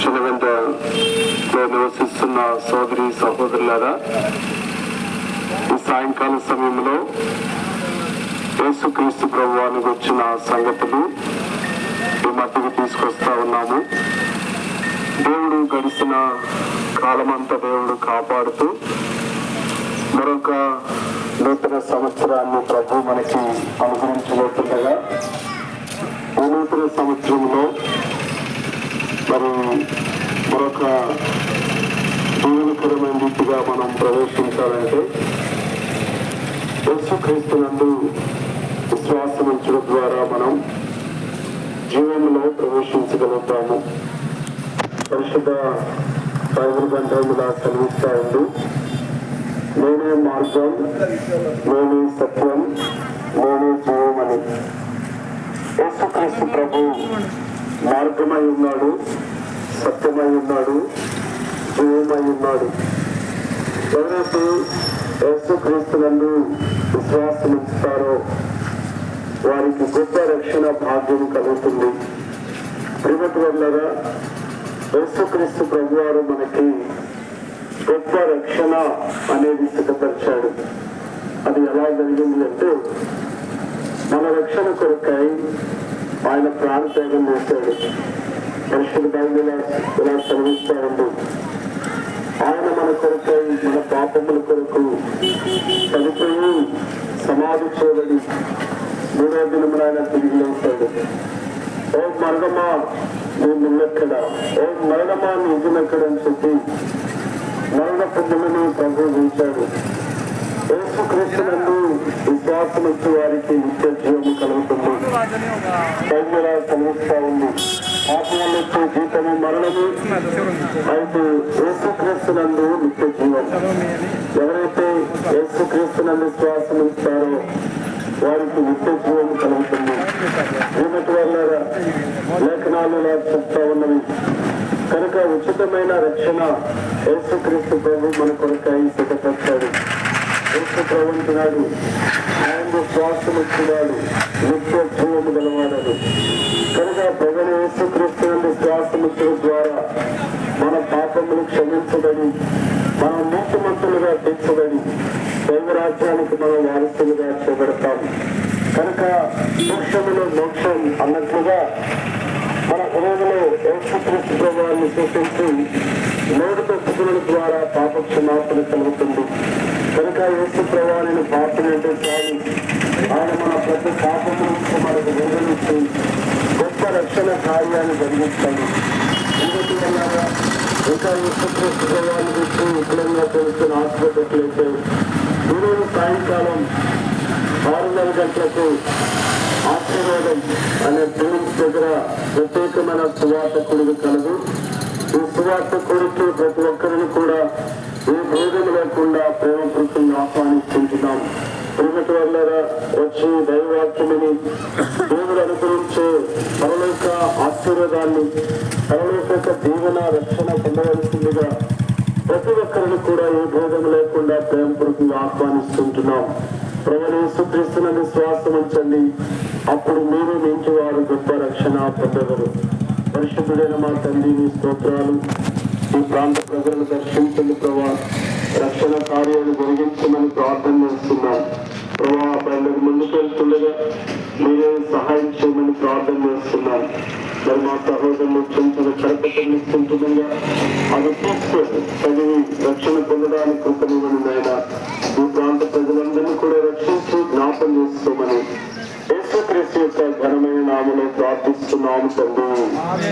చిన్నగంటలో నివసిస్తున్న సోదరి సహోదరులారా ఈ సాయంకాల సమయంలో యేసుక్రీస్తు ప్రభువానికి వచ్చిన సంగతులు ఈ మధ్యకు తీసుకొస్తా ఉన్నాము. దేవుడు గడిచిన కాలమంతా దేవుడు కాపాడుతూ మరొక నూతన సంవత్సరాన్ని ప్రభు మనకి అనుగ్రహించబోతుండగా ఈ నూతన సంవత్సరంలో మరి మరొక జీవనకరమైన రీతిగా మనం ప్రవేశించాలంటే యేసుక్రీస్తు నందు విశ్వాసం ఉంచడం ద్వారా మనం జీవంలో ప్రవేశించగలుగుతాము. పరిశుద్ధ బైబిల్ గ్రంథములా సెలవిస్తా ఉంది నేనే మార్గం నేనే సత్యం నేనే జీవమని. యేసుక్రీస్తు ప్రభు మార్గమై ఉన్నాడు సత్యమై ఉన్నాడు జీవమై ఉన్నాడు. ఎవరైతే యేసుక్రీస్తునందు విశ్వాసం ఉంచుతారో వారికి గొప్ప రక్షణ భాగ్యం కలుగుతుంది. ప్రియమతి వల్లగా యేసుక్రీస్తు ప్రభు వారు మనకి గొప్ప రక్షణ అనేది సిద్ధపరిచాడు. అది ఎలా జరిగింది అంటే మన రక్షణ కొరకై ఆయన ప్రాణత్యాగం చేశాడు. పరిశుద్ధ బైబిల్ ఇలా ఇలా ఉంది ఆయన మన కొరకై మన పాపముల కొరకు చనిపోయి సమాధి చేయబడి మూడో దినమున ఆయన తిరిగి లేస్తాడు ఓ మరణమా నీ ముల్లెక్కడ ఓ మరణమా నీ ఇజునెక్కడ అని చెప్పి మరణ పుణ్యమని ప్రభు యేసుక్రీస్తునందు విశ్వాసం వచ్చే వారికి నిత్య జీవము కలుగుతుంది. బైబిల్ కలుగుతా ఉంది. పాపం వచ్చే జీతము మరణము అయితే యేసుక్రీస్తునందు నిత్య జీవం ఎవరైతే యేసుక్రీస్తునందు విశ్వాసం ఇస్తారో వారికి నిత్య జీవం కలుగుతుంది. ఏమిటి వల్ల లేఖనాలు చెప్తా ఉన్నవి. కనుక ఉచితమైన రక్షణ యేసుక్రీస్తు ప్రభు మన కొరకాయి సిద్ధపరిచాడు. యేసు ప్రభు ఆయన శ్వాసం నిత్యోత్సవము నిత్య గలవాడను. కనుక ప్రజలు యేసుక్రీస్తు శ్వాసముచ్చడం ద్వారా మన పాపములు క్షమించబడి మనం నీతిమంతులుగా తీర్చబడి దైవరాజ్యానికి మనం వారసులుగా చేపడతాం కనుక మోక్షములో మోక్షం అన్నట్లుగా మన హృదయంలో యేసుక్రీస్తు ప్రభావాన్ని సూచించి నోటితో పుట్టుల ద్వారా పాప క్షమాపణ కలుగుతుంది కనుక యేసు ప్రవాణిని పాపని అంటే చాలు. ఆయన మన ప్రతి పాపము మనకు విడుదలిచ్చి గొప్ప రక్షణ కార్యాన్ని జరిగిస్తాడు. ఇంకొకటి వల్ల ఇంకా యేసుక్రీస్తు ప్రవాణి గురించి విపులంగా తెలుసుకుని ఆశపెట్టట్లయితే ఈరోజు సాయంకాలం ఆరున్నర గంటలకు ఆశీర్వాదం అనే ఫిలిమ్స్ దగ్గర ప్రత్యేకమైన సువార్తకుడికి కలదు. ఈ సువార్తకుడికి ప్రతి ఒక్కరిని కూడా ఏ భేదం లేకుండా ప్రేమ ప్రేమపూర్వకంగా ఆహ్వానిస్తుంటున్నాం. ప్రేమటి వల్ల వచ్చి దైవవాక్యమని దేవుడు అనుగ్రహించే పరలోక ఆశీర్వాదాన్ని పరలోక దీవెన రక్షణ పొందవలసిందిగా ప్రతి ఒక్కరిని కూడా ఏ భేదం లేకుండా ప్రేమపూర్వకంగా ఆహ్వానిస్తుంటున్నాం. ప్రవణేశ్వరిస్తున్న విశ్వాసం ఉంచండి అప్పుడు మీరు మించి వారు గొప్ప రక్షణ పొందగలరు. పరిశుద్ధుడైన మా తండ్రి మీ స్తోత్రాలు ఈ ప్రాంత ప్రజలను దర్శించండి ప్రభా. రక్షణ కార్యాలు జరిగించమని ప్రార్థన చేస్తున్నాం. ప్రభా పనులకు ముందుకు వెళ్తుండగా మీరే సహాయం చేయమని ప్రార్థన చేస్తున్నాం. మరి మా సహోదరులు చెంచిన కడపటిస్తుండగా అది తీసుకొని చదివి రక్షణ పొందడానికి కృపనివ్వని నాయన. ఈ ప్రాంత ప్రజలందరినీ కూడా రక్షించి జ్ఞాపం చేసుకోమని నామలో ప్రార్థిస్తున్నాము తండ్రి. ఆమె